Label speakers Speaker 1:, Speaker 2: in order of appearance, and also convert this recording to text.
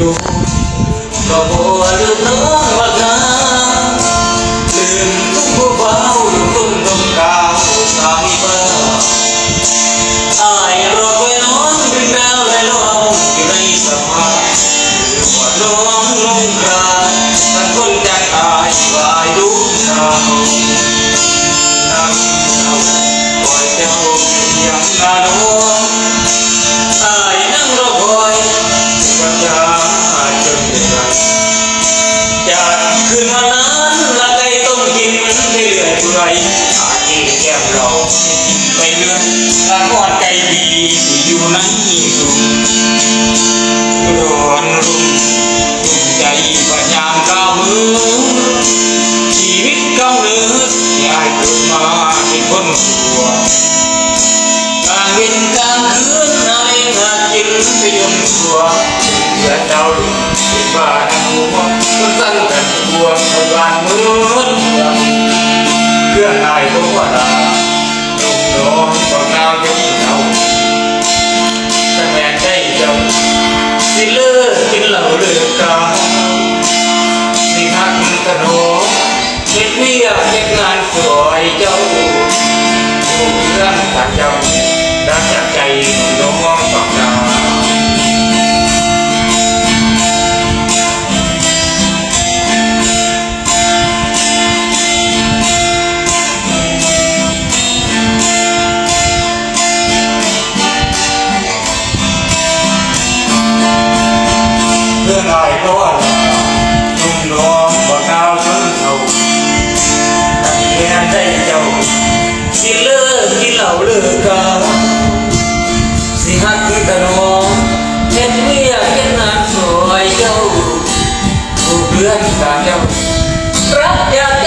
Speaker 1: ก็บัวเรื่อน้องบัดนาลืมทุกผู้เบาอยู่ต้นต้นกาวสามีเบอายรอคอยน้องเป็นแมวไรลองอในสภาพหัวน้องลงกาทั้งคนใจอายวายดูดา ตัวกลางเวนกลางคืนนายงานกินไปยนตัวเพื่อเจ้าลุมเป็นบ้านหัวคนสั่งกันตัวคนบ้านมืดเพื่อนายรู้ว่าลาลูกน้องบอกนาวยังเจ้าแต่แม่ได้เจ้าสิเลิกกินเหล้าเลิกกาสิหักกระโดดเฮ็ดเวียกเฮ็ดงานสวยเจ้า เรื่องขันเจ้าดักจากใจน้องปากดาเพื่อนอายก็ว่า ikaw Si hakitan mo At iyakin na so ayaw Hubihan ka yaw Rakyat